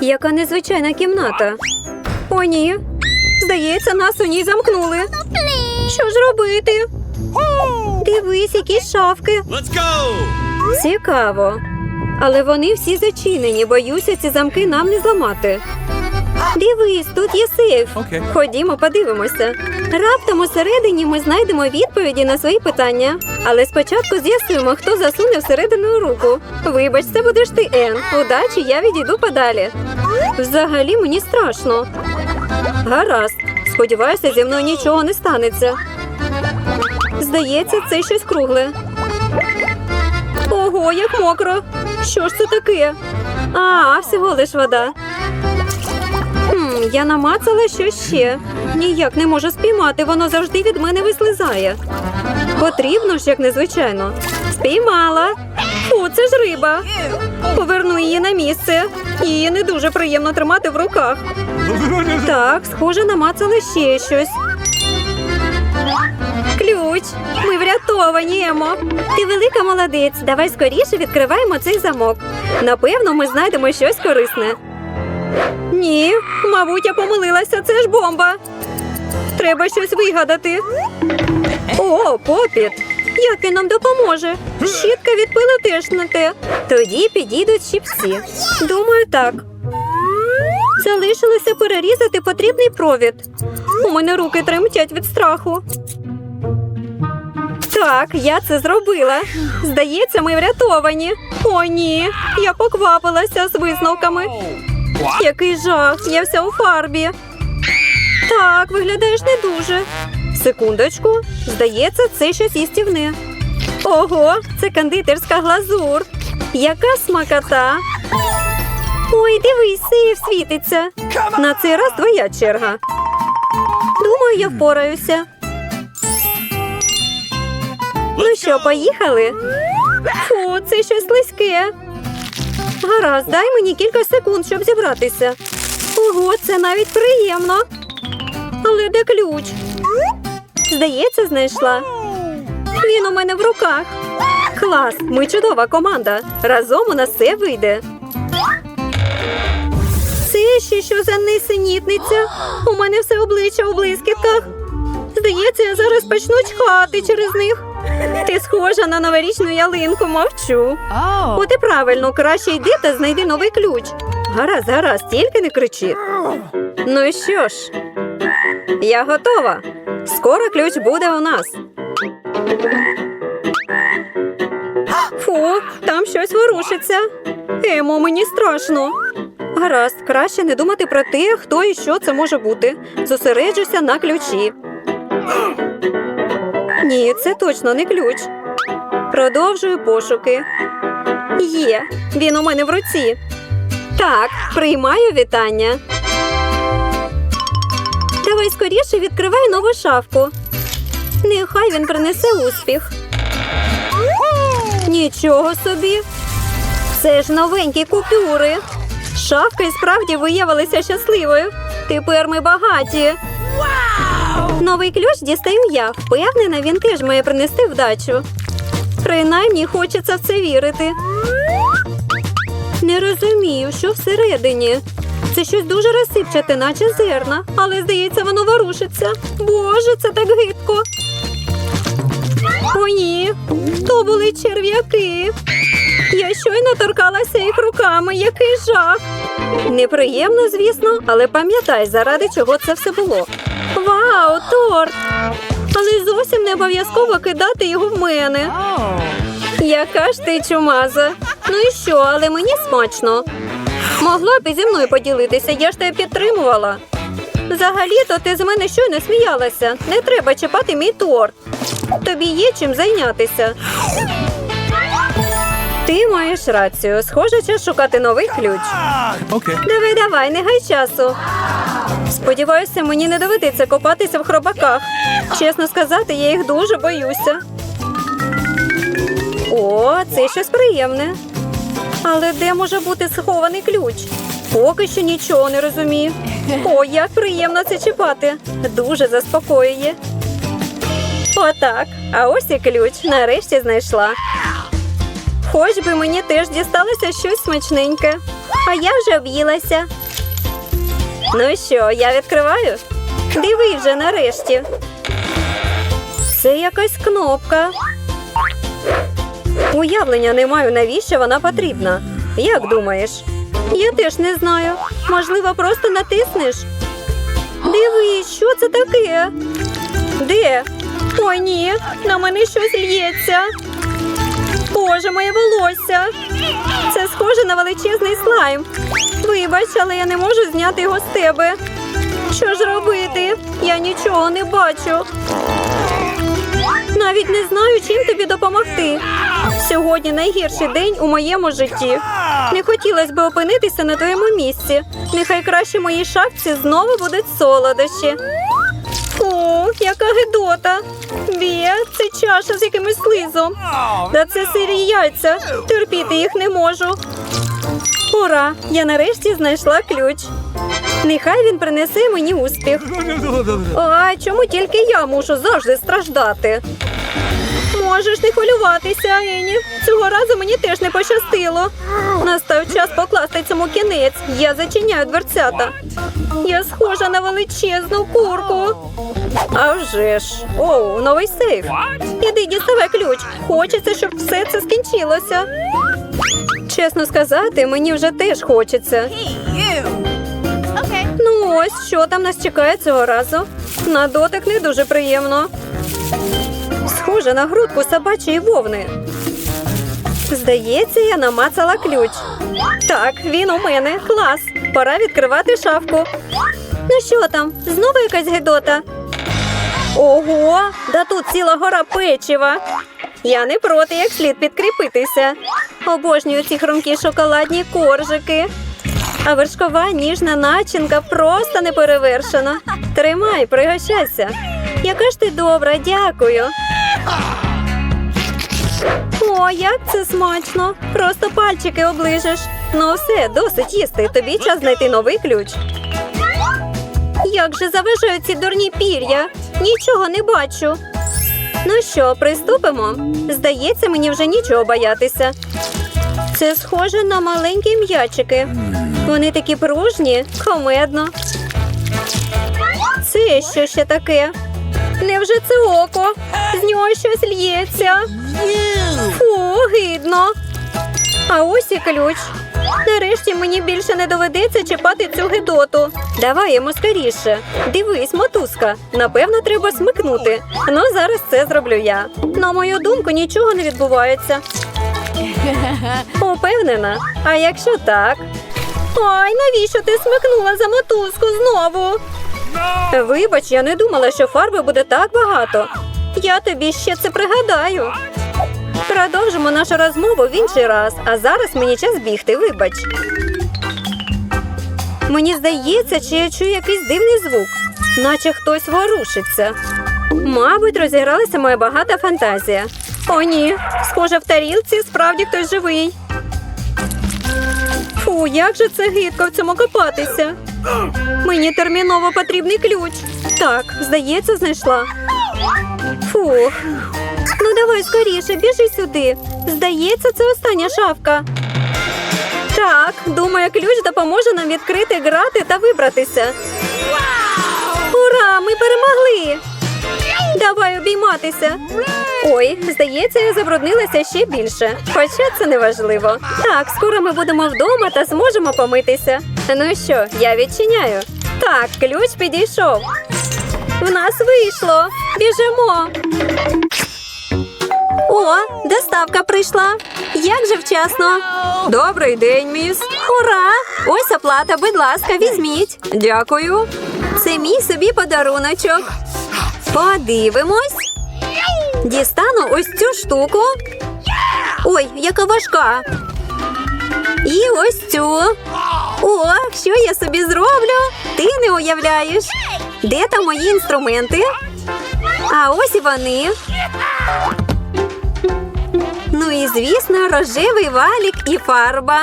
Яка незвичайна кімната. О, ні. Здається, нас у ній замкнули. Що ж робити? Дивись, які шафки. Цікаво. Але вони всі зачинені. Боюся, ці замки нам не зламати. Дивись, тут є сейф. Окей. Ходімо, подивимося. Раптом усередині ми знайдемо відповіді на свої питання. Але спочатку з'ясуємо, хто засуне всередину руку. Вибач, це будеш ти, Ен. Удачі, я відійду подалі. Взагалі мені страшно. Гаразд. Сподіваюся, зі мною нічого не станеться. Здається, це щось кругле. Ого, як мокро. Що ж це таке? А, всього лиш вода. Я намацала щось ще. Ніяк не можу спіймати, воно завжди від мене вислизає. Потрібно ж, як незвичайно. Спіймала. Фу, це ж риба. Поверну її на місце. Її не дуже приємно тримати в руках. Так, схоже, намацала ще щось. Ключ. Ми врятовані, Емо. Ти велика молодець. Давай скоріше відкриваємо цей замок. Напевно, ми знайдемо щось корисне. Ні, мабуть, я помилилася. Це ж бомба. Треба щось вигадати. О, попіт. Як він нам допоможе? Щітка від пилу теж на те. Тоді підійдуть щипці. Думаю, так. Залишилося перерізати потрібний провід. У мене руки тремтять від страху. Так, я це зробила. Здається, ми врятовані. О, ні, я поквапилася з висновками. Який жах, я вся у фарбі. Так, виглядаєш не дуже. Секундочку, здається, це щось їстівне. Ого, це кондитерська глазур. Яка смакота. Ой, дивись, сейф світиться. На цей раз твоя черга. Думаю, я впораюся. Ну що, поїхали? Фу, це щось слизьке. Гаразд, дай мені кілька секунд, щоб зібратися. Ого, це навіть приємно. Але де ключ? Здається, знайшла. Він у мене в руках. Клас, ми чудова команда. Разом у нас все вийде. Це ще що за несенітниця? У мене все обличчя у блискітках. Здається, я зараз почну чхати через них. Ти схожа на новорічну ялинку, мовчу. Oh. От і правильно, краще йди та знайди новий ключ. Гаразд, гаразд, тільки не кричи. Ну і що ж, я готова. Скоро ключ буде у нас. Фу, там щось ворушиться. Емо, мені страшно. Гаразд, краще не думати про те, хто і що це може бути. Зосереджуся на ключі. Ні, це точно не ключ. Продовжую пошуки. Є, він у мене в руці. Так, приймаю вітання. Давай скоріше відкривай нову шафку. Нехай він принесе успіх. Нічого собі. Це ж новенькі купюри. Шафка і справді виявилася щасливою. Тепер ми багаті. Новий ключ дістаю я. Впевнена, він теж має принести вдачу. Принаймні хочеться в це вірити. Не розумію, що всередині. Це щось дуже розсипчате, наче зерна, але здається, воно ворушиться. Боже, це так гидко. О, ні, то були черв'яки. Я щойно торкалася їх руками, який жах. Неприємно, звісно, але пам'ятай, заради чого це все було. Вау, торт! Але зовсім не обов'язково кидати його в мене. Яка ж ти чумаза? Ну і що, але мені смачно. Могла б і зі мною поділитися, я ж тебе підтримувала. Взагалі-то ти з мене щойно сміялася. Не треба чіпати мій торт. Тобі є чим зайнятися. Ти маєш рацію. Схоже, час шукати новий ключ. Okay. Давай, давай, не гай часу. Сподіваюся, мені не доведеться копатися в хробаках. Чесно сказати, я їх дуже боюся. О, це щось приємне. Але де може бути схований ключ? Поки що нічого не розумію. О, як приємно це чіпати. Дуже заспокоює. Отак. А ось і ключ. Нарешті знайшла. Хоч би мені теж дісталося щось смачненьке. А я вже об'їлася. Ну що, я відкриваю? Диви вже нарешті. Це якась кнопка. Уявлення не маю, навіщо вона потрібна. Як думаєш? Я теж не знаю. Можливо, просто натиснеш. Дивись, що це таке? Де? Ой, ні, на мене щось лється. Боже, моє волосся. Це схоже на величезний слайм. Вибач, але я не можу зняти його з тебе. Що ж робити? Я нічого не бачу. Навіть не знаю, чим тобі допомогти. Сьогодні найгірший день у моєму житті. Не хотілося б опинитися на твоєму місці. Нехай краще моїй шапці знову будуть солодощі. О, яка гидота! Бі, це чаша з якимось слизом. Та це сирі яйця. Терпіти їх не можу. Ура! Я нарешті знайшла ключ. Нехай він принесе мені успіх. А чому тільки я мушу завжди страждати? Можеш не хвилюватися, Ені. Цього разу мені теж не пощастило. Настав час покласти цьому кінець. Я зачиняю дверцята. Я схожа на величезну курку. А вже ж. Оу, новий сейф. Іди діставай ключ. Хочеться, щоб все це скінчилося. Чесно сказати, мені вже теж хочеться. Ну ось, що там нас чекає цього разу. На дотик не дуже приємно. Схоже на грудку собачої вовни. Здається, я намацала ключ. Так, він у мене. Клас. Пора відкривати шафку. Ну що там? Знову якась гидота? Ого, да тут ціла гора печива. Я не проти, як слід підкріпитися. Обожнюю ці хрумкі шоколадні коржики. А вершкова ніжна начинка просто не перевершена. Тримай, пригощайся. Яка ж ти добра, дякую. О, як це смачно! Просто пальчики оближеш. Ну все, досить їсти. Тобі час знайти новий ключ. Як же заважають ці дурні пір'я? Нічого не бачу. Ну що, приступимо? Здається, мені вже нічого боятися. Це схоже на маленькі м'ячики. Вони такі пружні, комедно. Це що ще таке? Невже це око? З нього щось лється. Фу, гидно. А ось і ключ. Нарешті мені більше не доведеться чіпати цю гидоту. Давай йому скоріше. Дивись, мотузка. Напевно, треба смикнути. Ну, зараз це зроблю я. На мою думку, нічого не відбувається. Упевнена. А якщо так? Ой, навіщо ти смикнула за мотузку знову? Вибач, я не думала, що фарби буде так багато. Я тобі ще це пригадаю. Продовжимо нашу розмову в інший раз, а зараз мені час бігти, вибач. Мені здається, чи я чую якийсь дивний звук, наче хтось ворушиться. Мабуть, розігралася моя багата фантазія. О, ні, схоже, в тарілці справді хтось живий. Фу, як же це гидко в цьому копатися. Мені терміново потрібний ключ. Так, здається, знайшла. Фух. Ну давай скоріше, біжи сюди. Здається, це остання шафка. Так, думаю, ключ допоможе нам відкрити грати та вибратися. Ура! Ми перемогли! Давай обійматися. Ой, здається, я забруднилася ще більше. Хоча це не важливо. Так, скоро ми будемо вдома та зможемо помитися. Ну що, я відчиняю. Так, ключ підійшов. В нас вийшло. Біжимо. О, доставка прийшла. Як же вчасно. Добрий день, міс. Ура! Ось оплата, будь ласка, візьміть. Дякую. Це мій собі подаруночок. Подивимось. Дістану ось цю штуку. Ой, яка важка. І ось цю. О, що я собі зроблю? Ти не уявляєш. Де там мої інструменти? А ось і вони. І звісно, рожевий валік і фарба.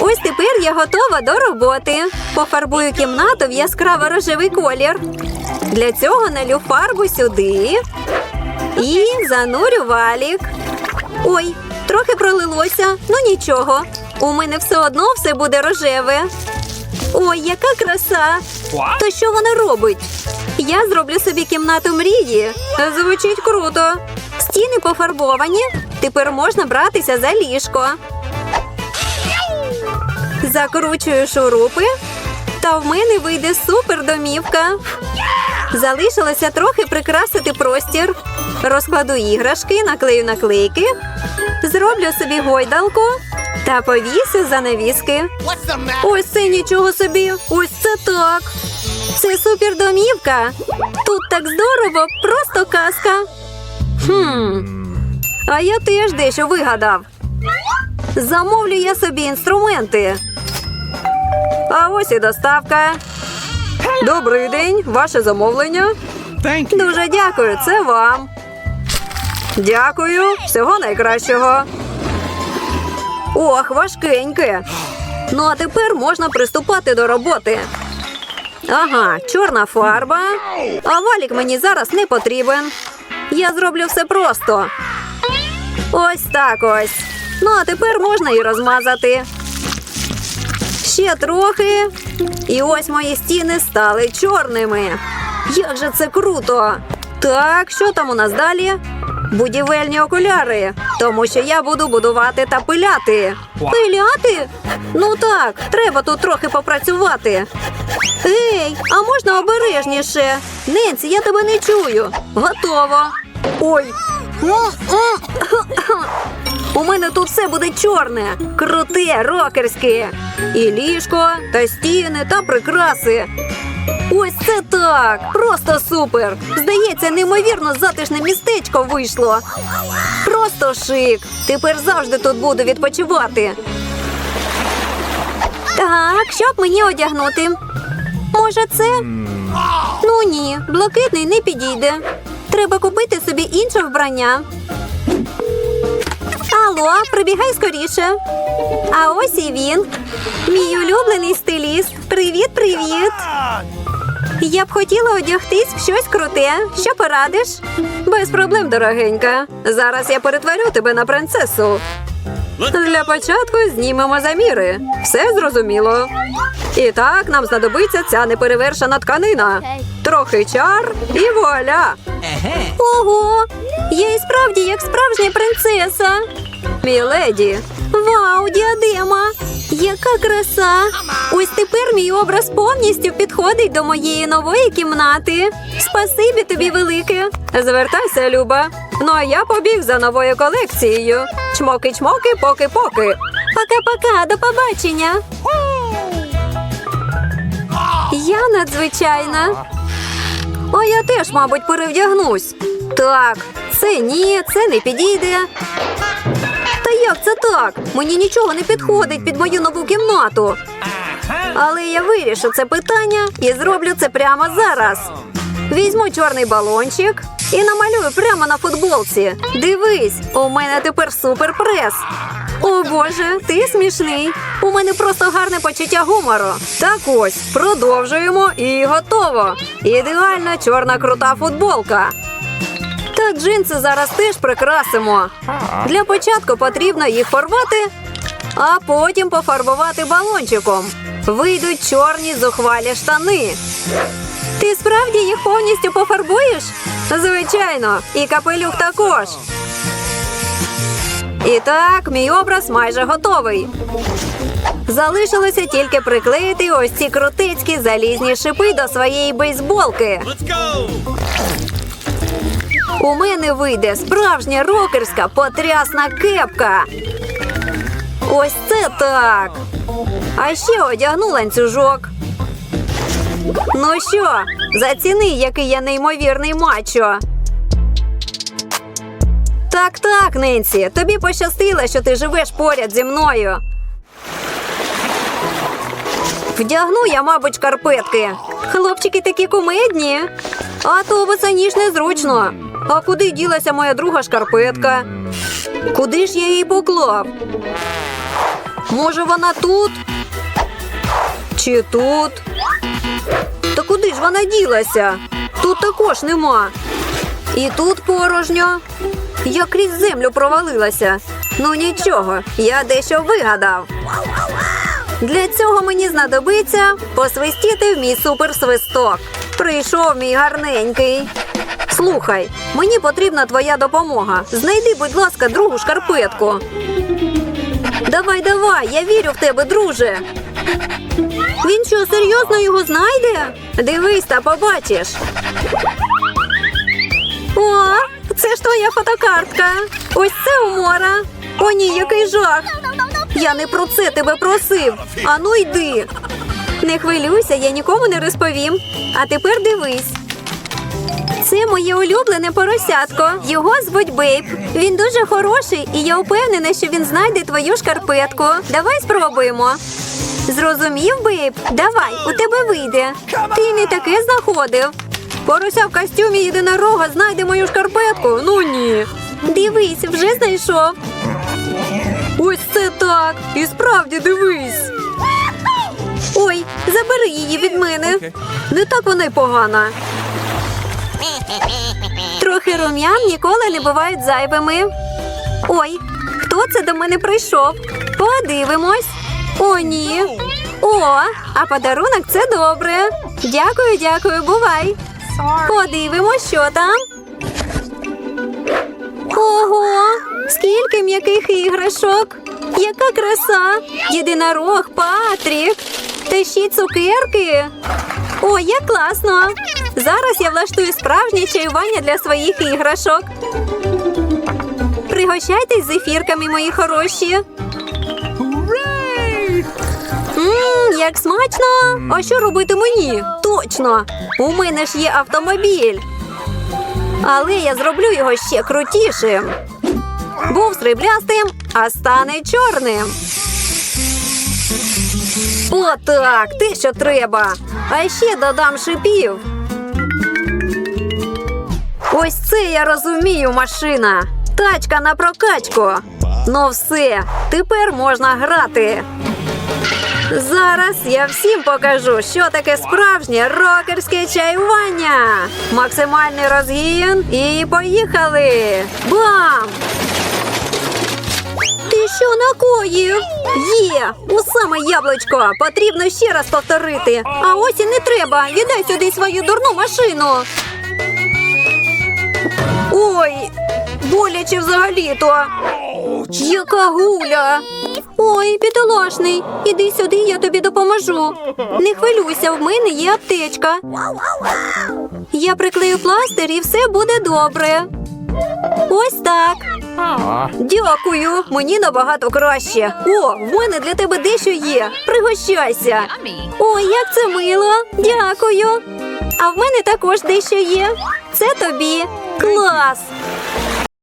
Ось тепер я готова до роботи. Пофарбую кімнату в яскраво рожевий колір. Для цього налю фарбу сюди і занурю валік. Ой, трохи пролилося, ну нічого. У мене все одно все буде рожеве. Ой, яка краса! То що вона робить? Я зроблю собі кімнату мрії. Звучить круто. Стіни пофарбовані. Тепер можна братися за ліжко. Закручую шурупи. Та в мене вийде супер домівка. Залишилося трохи прикрасити простір. Розкладу іграшки, наклею наклейки, зроблю собі гойдалку та повісю занавіски. Ось це нічого собі. Ось це так. Це супер домівка. Тут так здорово, просто казка. Хм. А я теж дещо вигадав. Замовлю я собі інструменти. А ось і доставка. Добрий день, ваше замовлення. Дуже дякую, це вам. Дякую, всього найкращого. Ох, важкеньке. Ну, а тепер можна приступати до роботи. Ага, чорна фарба. А валік мені зараз не потрібен. Я зроблю все просто. Ось так ось. Ну, а тепер можна і розмазати. Ще трохи. І ось мої стіни стали чорними. Як же це круто! Так, що там у нас далі? Будівельні окуляри, тому що я буду будувати та пиляти. Пиляти? Ну так, треба тут трохи попрацювати. Ей, а можна обережніше? Ненці, я тебе не чую. Готово. Ой. У мене тут все буде чорне, круте, рокерське. І ліжко, та стіни, та прикраси. Ось це так! Просто супер! Здається, неймовірно затишне містечко вийшло. Просто шик. Тепер завжди тут буду відпочивати. Так, що б мені одягнути? Може, це? Ну ні, блакитний не підійде. Треба купити собі інше вбрання. Алло, прибігай скоріше. А ось і він. Мій улюблений стиліст. Привіт, привіт. Я б хотіла одягтись в щось круте. Що порадиш? Без проблем, дорогенька. Зараз я перетворю тебе на принцесу. Для початку знімемо заміри. Все зрозуміло. І так нам знадобиться ця неперевершена тканина. Трохи чар і вуаля. Ого! Я і справді як справжня принцеса. Міледі. Вау, діадема! Яка краса! Ось тепер мій образ повністю підходить до моєї нової кімнати. Спасибі тобі велике. Звертайся, Люба. Ну а я побіг за новою колекцією. Чмоки-чмоки, поки-поки. Пока-пока, до побачення. Надзвичайна. А я теж, мабуть, перевдягнусь. Так, це ні, це не підійде. Та як це так? Мені нічого не підходить під мою нову кімнату. Але я вирішу це питання і зроблю це прямо зараз. Візьму чорний балончик і намалюю прямо на футболці. Дивись, у мене тепер суперпрес. О Боже, ти смішний. У мене просто гарне почуття гумору. Так ось, продовжуємо і готово. Ідеальна чорна крута футболка. Та джинси зараз теж прикрасимо. Для початку потрібно їх порвати, а потім пофарбувати балончиком. Вийдуть чорні зухвалі штани. Ти справді їх повністю пофарбуєш? Звичайно, і капелюх також. І так, мій образ майже готовий. Залишилося тільки приклеїти ось ці крутицькі залізні шипи до своєї бейсболки. У мене вийде справжня рокерська потрясна кепка. Ось це так. А ще одягну ланцюжок. Ну що, заціни, який я неймовірний мачо. Так, так, Ненсі, тобі пощастило, що ти живеш поряд зі мною. Вдягну я, мабуть, шкарпетки. Хлопчики такі кумедні. А то босоніж незручно. А куди ділася моя друга шкарпетка? Куди ж я її поклав? Може, вона тут? Чи тут? Та куди ж вона ділася? Тут також нема. І тут порожньо. Я крізь землю провалилася. Ну нічого, я дещо вигадав. Для цього мені знадобиться посвистіти в мій суперсвисток. Прийшов мій гарненький. Слухай, мені потрібна твоя допомога. Знайди, будь ласка, другу шкарпетку. Давай, давай, я вірю в тебе, друже. Він що, серйозно його знайде? Дивись та побачиш. О, це ж твоя фотокартка. Ось це умора. О, ні, який жах. Я не про це тебе просив. Ану йди. Не хвилюйся, я нікому не розповім. А тепер дивись. Це моє улюблене поросятко. Його звуть Бейб. Він дуже хороший, і я впевнена, що він знайде твою шкарпетку. Давай спробуємо. Зрозумів, Бейб? Давай, у тебе вийде. Ти не таке знаходив. Порося в костюмі єдинорога знайде мою шкарпетку. Ну ні. Дивись, вже знайшов. Ось це так. І справді дивись. Ой, забери її від мене. Не так вона й погана. Трохи рум'ян ніколи не бувають зайвими. Ой, хто це до мене прийшов? Подивимось. О, ні. О, а подарунок це добре. Дякую, дякую, бувай. Подивимось, що там. Ого, скільки м'яких іграшок. Яка краса! Єдинорог, Патрік. Та ще й цукерки. О, як класно! Зараз я влаштую справжнє чаювання для своїх іграшок. Пригощайтесь з ефірками, мої хороші. Мм, як смачно! А що робити мені? Точно! У мене ж є автомобіль. Але я зроблю його ще крутішим. Був сріблястим, а стане чорним. Отак, те, що треба. А ще додам шипів. Ось це я розумію, машина. Тачка на прокачку. Ну все, тепер можна грати. Зараз я всім покажу, що таке справжнє рокерське чаювання. Максимальний розгін і поїхали. Бам! Ти що накоїв? Є, у саме яблучко. Потрібно ще раз повторити. А ось і не треба. Віддай сюди свою дурну машину. Ой, боляче взагалі-то. Яка гуля. Ой, бідолашний, іди сюди, я тобі допоможу. Не хвилюйся, в мене є аптечка. Я приклею пластир і все буде добре. Ось так. Дякую, мені набагато краще. О, в мене для тебе дещо є. Пригощайся. Ой, як це мило. Дякую. А в мене також дещо є. Це тобі. Клас!